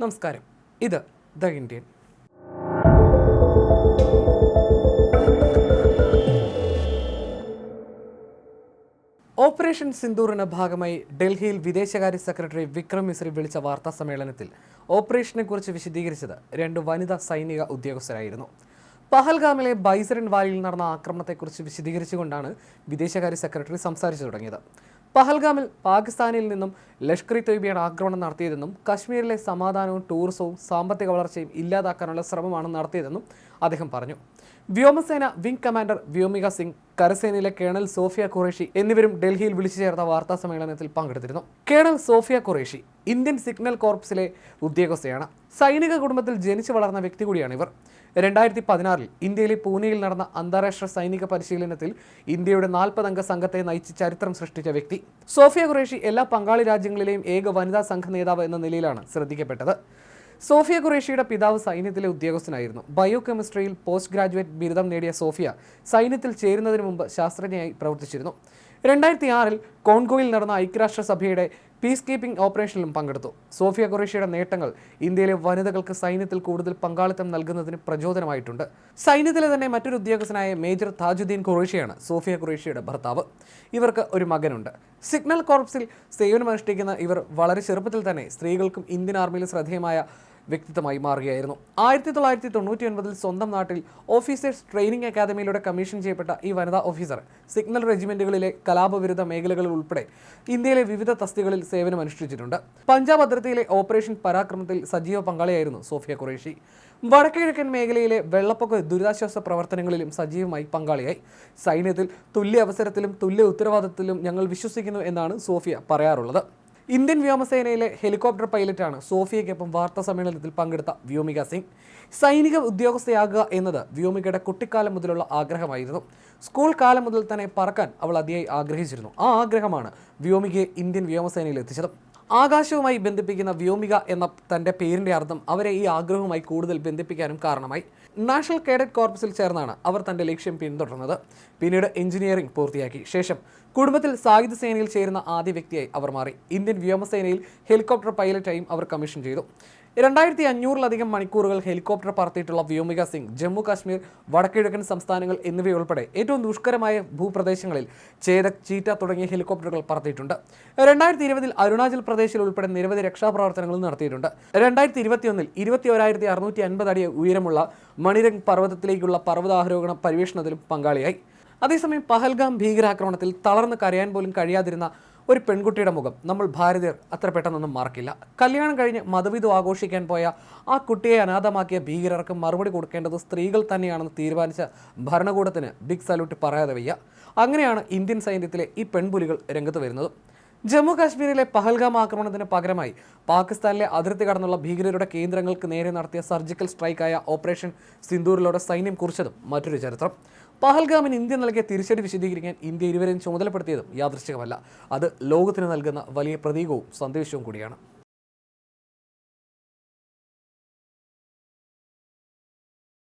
നമസ്കാരം. ഇത് the Indian. Operation സിന്ദൂറിന് ഭാഗമായി ഡൽഹിയിൽ വിദേശകാര്യ സെക്രട്ടറി വിക്രം മിശ്രി വിളിച്ച വാർത്താ സമ്മേളനത്തിൽ ഓപ്പറേഷനെക്കുറിച്ച് വിശദീകരിച്ചത് രണ്ട് വനിതാ സൈനിക ഉദ്യോഗസ്ഥരായിരുന്നു. പഹൽഗാമിലെ ബൈസറിൻ വാലിയിൽ നടന്ന ആക്രമണത്തെക്കുറിച്ച് വിശദീകരിച്ചുകൊണ്ടാണ് വിദേശകാര്യ സെക്രട്ടറി സംസാരിച്ചു തുടങ്ങിയത്. പഹൽഗാമിൽ പാകിസ്ഥാനിൽ നിന്നും ലഷ്കർ ഇ തൊയ്ബിയാണ് ആക്രമണം നടത്തിയതെന്നും കശ്മീരിലെ സമാധാനവും ടൂറിസവും സാമ്പത്തിക വളർച്ചയും ഇല്ലാതാക്കാനുള്ള ശ്രമമാണ് നടത്തിയതെന്നും അദ്ദേഹം പറഞ്ഞു. വ്യോമസേന വിംഗ് കമാൻഡർ വ്യോമിക സിംഗ് കരസേനയിലെ കേണൽ സോഫിയ ഖുറേഷി എന്നിവരും ഡൽഹിയിൽ വിളിച്ചു ചേർത്ത വാർത്താ സമ്മേളനത്തിൽ പങ്കെടുത്തിരുന്നു. Colonel Sofiya Qureshi Indian signal കോർപ്സിലെ ഉദ്യോഗസ്ഥയാണ്. സൈനിക കുടുംബത്തിൽ ജനിച്ചു വളർന്ന വ്യക്തി കൂടിയാണ് ഇവർ. രണ്ടായിരത്തി പതിനാറിൽ ഇന്ത്യയിലെ പൂനെയിൽ നടന്ന അന്താരാഷ്ട്ര സൈനിക പരിശീലനത്തിൽ ഇന്ത്യയുടെ നാൽപ്പതംഗ സംഘത്തെ നയിച്ച് ചരിത്രം സൃഷ്ടിച്ച വ്യക്തി. സോഫിയ ഖുറേഷി എല്ലാ പങ്കാളി രാജ്യങ്ങളിലെയും ഏക വനിതാ സംഘ നേതാവ് എന്ന നിലയിലാണ് ശ്രദ്ധിക്കപ്പെട്ടത്. സോഫിയ ഖുറേഷിയുടെ പിതാവ് സൈന്യത്തിലെ ഉദ്യോഗസ്ഥനായിരുന്നു. ബയോ കെമിസ്ട്രിയിൽ പോസ്റ്റ് ഗ്രാജുവേറ്റ് ബിരുദം നേടിയ സോഫിയ സൈന്യത്തിൽ ചേരുന്നതിന് മുമ്പ് ശാസ്ത്രജ്ഞയായി പ്രവർത്തിച്ചിരുന്നു. രണ്ടായിരത്തി ആറിൽ കോൺഗോയിൽ നടന്ന ഐക്യരാഷ്ട്രസഭയുടെ പീസ് കീപ്പിംഗ് ഓപ്പറേഷനിലും പങ്കെടുത്തു. സോഫിയ ഖുറേഷിയുടെ നേട്ടങ്ങൾ ഇന്ത്യയിലെ വനിതകൾക്ക് സൈന്യത്തിൽ കൂടുതൽ പങ്കാളിത്തം നൽകുന്നതിന് പ്രചോദനമായിട്ടുണ്ട്. സൈന്യത്തിലെ തന്നെ മറ്റൊരു ഉദ്യോഗസ്ഥനായ മേജർ താജുദ്ദീൻ ഖുറേഷിയാണ് സോഫിയ ഖുറേഷിയുടെ ഭർത്താവ്. ഇവർക്ക് ഒരു മകനുണ്ട്. സിഗ്നൽ കോർപ്സിൽ സേവനമനുഷ്ഠിക്കുന്ന ഇവർ വളരെ ചെറുപ്പത്തിൽ തന്നെ സ്ത്രീകൾക്കും ഇന്ത്യൻ ആർമിയിൽ ശ്രദ്ധേയമായ വ്യക്തിത്വമായി മാറുകയായിരുന്നു. ആയിരത്തി തൊള്ളായിരത്തി തൊണ്ണൂറ്റി ഒൻപതിൽ സ്വന്തം നാട്ടിൽ ഓഫീസേഴ്സ് ട്രെയിനിങ് അക്കാദമിയിലൂടെ കമ്മീഷൻ ചെയ്യപ്പെട്ട ഈ വനിതാ ഓഫീസർ സിഗ്നൽ റെജിമെന്റുകളിലെ കലാപവിരുദ്ധ മേഖലകളിൽ ഉൾപ്പെടെ ഇന്ത്യയിലെ വിവിധ തസ്തികളിൽ സേവനമനുഷ്ഠിച്ചിട്ടുണ്ട് പഞ്ചാബ് അതിർത്തിയിലെ ഓപ്പറേഷൻ പരാക്രമത്തിൽ സജീവ പങ്കാളിയായിരുന്നു സോഫിയ ഖുറേഷി. വടക്കുകിഴക്കൻ മേഖലയിലെ വെള്ളപ്പൊക്ക ദുരിതാശ്വാസ പ്രവർത്തനങ്ങളിലും സജീവമായി പങ്കാളിയായി. സൈന്യത്തിൽ തുല്യ അവസരത്തിലും തുല്യ ഉത്തരവാദിത്തത്തിലും ഞങ്ങൾ വിശ്വസിക്കുന്നു എന്നാണ് സോഫിയ പറയാറുള്ളത്. ഇന്ത്യൻ വ്യോമസേനയിലെ ഹെലികോപ്റ്റർ പൈലറ്റാണ് സോഫിയയ്ക്കൊപ്പം വാർത്താ സമ്മേളനത്തിൽ പങ്കെടുത്ത വ്യോമിക സിംഗ്. സൈനിക ഉദ്യോഗസ്ഥയാകുക എന്നത് വ്യോമികയുടെ കുട്ടിക്കാലം മുതലുള്ള ആഗ്രഹമായിരുന്നു. സ്കൂൾ കാലം മുതൽ തന്നെ പറക്കാൻ അവൾ അതിയായി ആഗ്രഹിച്ചിരുന്നു. ആ ആഗ്രഹമാണ് വ്യോമികയെ ഇന്ത്യൻ വ്യോമസേനയിൽ എത്തിച്ചത്. ആകാശവുമായി ബന്ധിപ്പിക്കുന്ന വ്യോമിക എന്ന തന്റെ പേരിന്റെ അർത്ഥം അവരെ ഈ ആഗ്രഹവുമായി കൂടുതൽ ബന്ധിപ്പിക്കാനും കാരണമായി. നാഷണൽ കേഡറ്റ് കോർപ്സിൽ ചേർന്നാണ് അവർ തന്റെ ലക്ഷ്യം പിന്തുടർന്നത്. പിന്നീട് എഞ്ചിനീയറിംഗ് പൂർത്തിയാക്കി. ശേഷം കുടുംബത്തിൽ സായുധ സേനയിൽ ചേരുന്ന ആദ്യ വ്യക്തിയായി അവർ മാറി. ഇന്ത്യൻ വ്യോമസേനയിൽ ഹെലികോപ്റ്റർ പൈലറ്റായും അവർ കമ്മീഷൻ ചെയ്തു. രണ്ടായിരത്തി അഞ്ഞൂറിലധികം മണിക്കൂറുകൾ ഹെലികോപ്റ്റർ പറത്തിയിട്ടുള്ള വ്യോമിക സിംഗ് ജമ്മു കാശ്മീർ വടക്കിഴക്കൻ സംസ്ഥാനങ്ങൾ എന്നിവയുൾപ്പെടെ ഏറ്റവും ദുഷ്കരമായ ഭൂപ്രദേശങ്ങളിൽ ചേതക് ചീറ്റ തുടങ്ങിയ ഹെലികോപ്റ്ററുകൾ പറത്തിയിട്ടുണ്ട്. രണ്ടായിരത്തി ഇരുപതിൽ അരുണാചൽ പ്രദേശിൽ ഉൾപ്പെടെ നിരവധി രക്ഷാപ്രവർത്തനങ്ങളും നടത്തിയിട്ടുണ്ട്. രണ്ടായിരത്തി ഇരുപത്തിയൊന്നിൽ ഇരുപത്തി ഒരായിരത്തി അറുന്നൂറ്റി അൻപത് അടി ഉയരമുള്ള മണിരംഗ് പർവതത്തിലേക്കുള്ള പർവതാരോഹണ പരീക്ഷണത്തിലും പങ്കാളിയായി. അതേസമയം പഹൽഗാം ഭീകരാക്രമണത്തിൽ തളർന്ന് കരയാൻ പോലും കഴിയാതിരുന്ന ഒരു പെൺകുട്ടിയുടെ മുഖം. നമ്മൾ ഭാരതീയർ അത്ര പെട്ടെന്നൊന്നും മറക്കില്ല കല്യാണം കഴിഞ്ഞ് മതവിധു ആഘോഷിക്കാൻ പോയ ആ കുട്ടിയെ അനാഥമാക്കിയ ഭീകരർക്ക് മറുപടി കൊടുക്കേണ്ടത് സ്ത്രീകൾ തന്നെയാണെന്ന് തീരുമാനിച്ച ഭരണകൂടത്തിന് ബിഗ് സല്യൂട്ട് പറയാതെ വയ്യ. അങ്ങനെയാണ് ഇന്ത്യൻ സൈന്യത്തിലെ ഈ പെൺപുലികൾ രംഗത്ത് വരുന്നത്. ജമ്മു കാശ്മീരിലെ പഹൽഗാം ആക്രമണത്തിന് പകരമായി പാകിസ്ഥാനിലെ അതിർത്തി കടന്നുള്ള ഭീകരരുടെ കേന്ദ്രങ്ങൾക്ക് നേരെ നടത്തിയ സർജിക്കൽ സ്ട്രൈക്കായ ഓപ്പറേഷൻ സിന്ദൂരിലൂടെ സൈന്യം കുറിച്ചതും മറ്റൊരു ചരിത്രം. പഹൽഗാമിന് ഇന്ത്യ നൽകിയ തിരിച്ചടി വിശദീകരിക്കാൻ ഇന്ത്യ ഇരുവരെയും ചുമതലപ്പെടുത്തിയതും യാദൃശ്ചികമല്ല. അത് ലോകത്തിന് നൽകുന്ന വലിയ പ്രതീകവും സന്ദേശവും കൂടിയാണ്.